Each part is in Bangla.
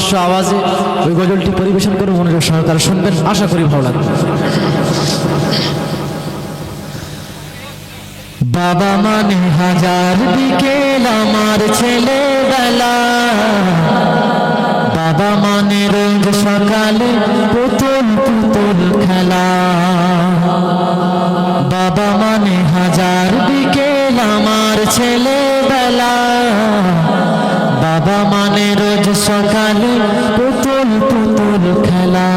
নিজস্ব আওয়াজে ওই গজলটি পরিবেশন করে মনোযোগ সহকারে শুনবেন। আশা করি ভালো লাগবে। বাবা মানে হাজার বিকেল আমার ছেলেবেলা। বাবা মানে রোজ সকালে পুতুল পুতুল খেলা। বাবা মানে হাজার বিকেল আমার ছেলেবেলা। বাবা মানে রোজ সকালে পুতুল পুতুল খেলা।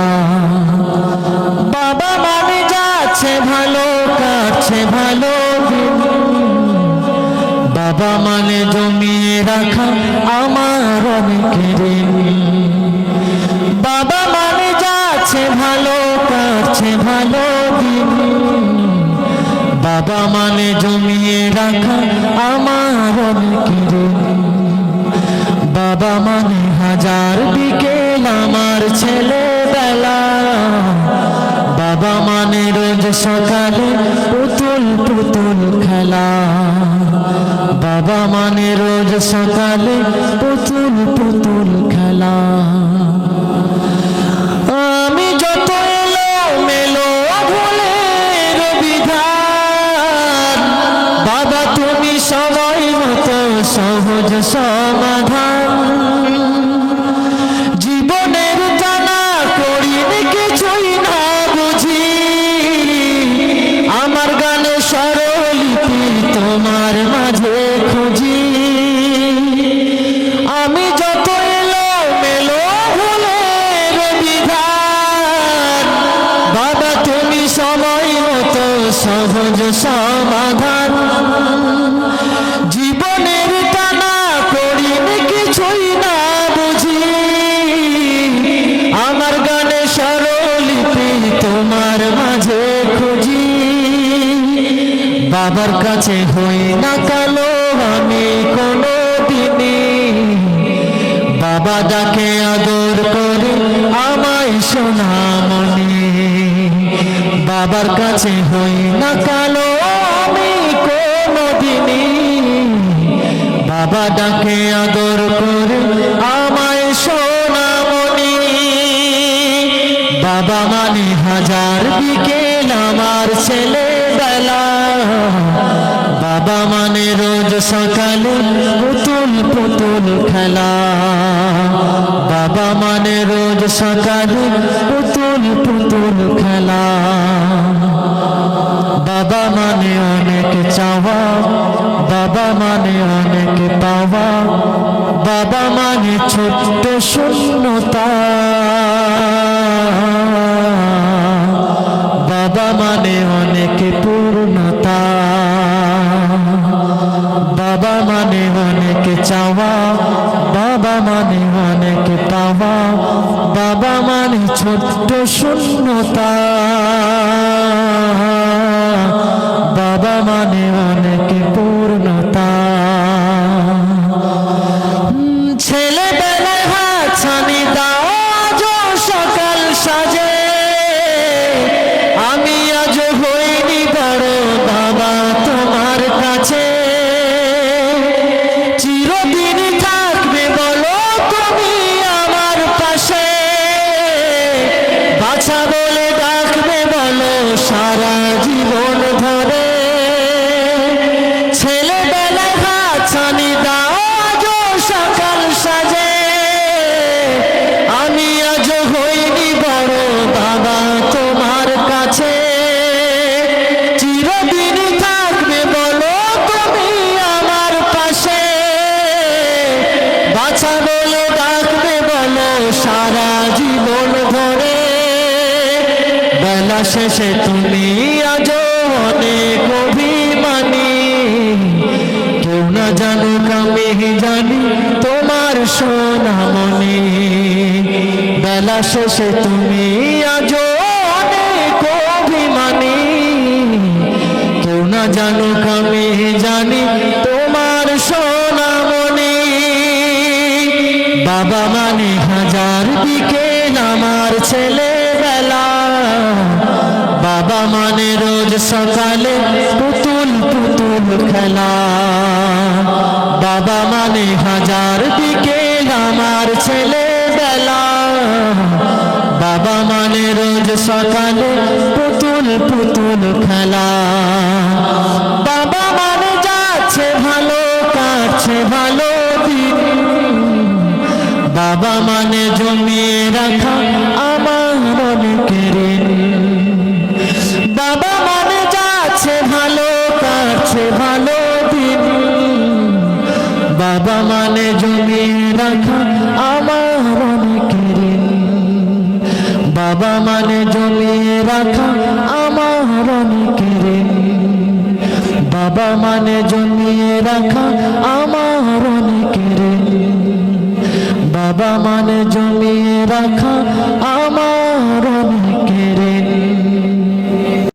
বাবা মানে যাচ্ছে ভালো, কাটছে ভালো বাবা মানে জমিয়ে রাখা আমার অনেক ঋণ। বাবা মানে যাচ্ছে ভালো, কাটছে ভালো বাবা মানে জমিয়ে রাখা আমার অনেক ঋণ। বাবা মানে হাজার বিকেল আমার ছেলেবেলা। বাবা মানে রোজ সকালে পুতুল পুতুল খেলা। বাবা মানে রোজ সকালে পুতুল পুতুল খেলা। আমি যত এলো মেলো ভুলে বিধান, বাবা তুমি সবাই মতো সহজ সমাধান। সহজ সমাধান। জীবনের টানা করিনি কিছুই না বুঝি। আমার গানে স্বরলিপি তোমার মাঝে খুঁজি। বাবার কাছে হই না কালো, আমি কোনো দিনই বাবা ডাকে আদর করে আমায় সোনামণি বাবার কাছে হই না কালো আমি কোনো দিনই বাবা ডাকে আদর করে আমায় সোনামণি। বাবা মানে হাজার বিকেল আমার ছেলেবেলা। বাবা মানে রোজ সকালে পুতুল পুতুল খেলা। বাবা মানে রোজ সকালে পুতুল পুতুল খেলা। বাবা মানে অনেক চাওয়া, বাবা মানে অনেক পাওয়া, বাবা মানে ছোট্ট শূন্যতা। বাবা মানে অনেক পূর্ণতা। বাবা মানে অনেক চাওয়া, বাবা মানে অনেক পাওয়া, বাবা মানে ছোট্ট শূন্যতা। বাবা মানে অনেক পূর্ণতা। উম, বলে ডাকবে বলো সারা জীবন ধরে। বেলা শেষে তুমি আজ অনেক অভিমানী। কেউ না জানুক আমি জানি তোমার সোনামণি বেলা শেষে তুমি হাজার বিকেল আমার ছেলেবেলা। বাবা মানে রোজ সকালে পুতুল পুতুল খেলা। বাবা মানে হাজার বিকেল আমার ছেলেবেলা। বাবা মানে রোজ সকালে পুতুল পুতুল খেলা। বাবা মানে জমিয়ে রাখা আমার অনেকের। বাবা মানে জমিয়ে রাখা আমার অনেকের। বাবা মানে জমিয়ে রাখা আমার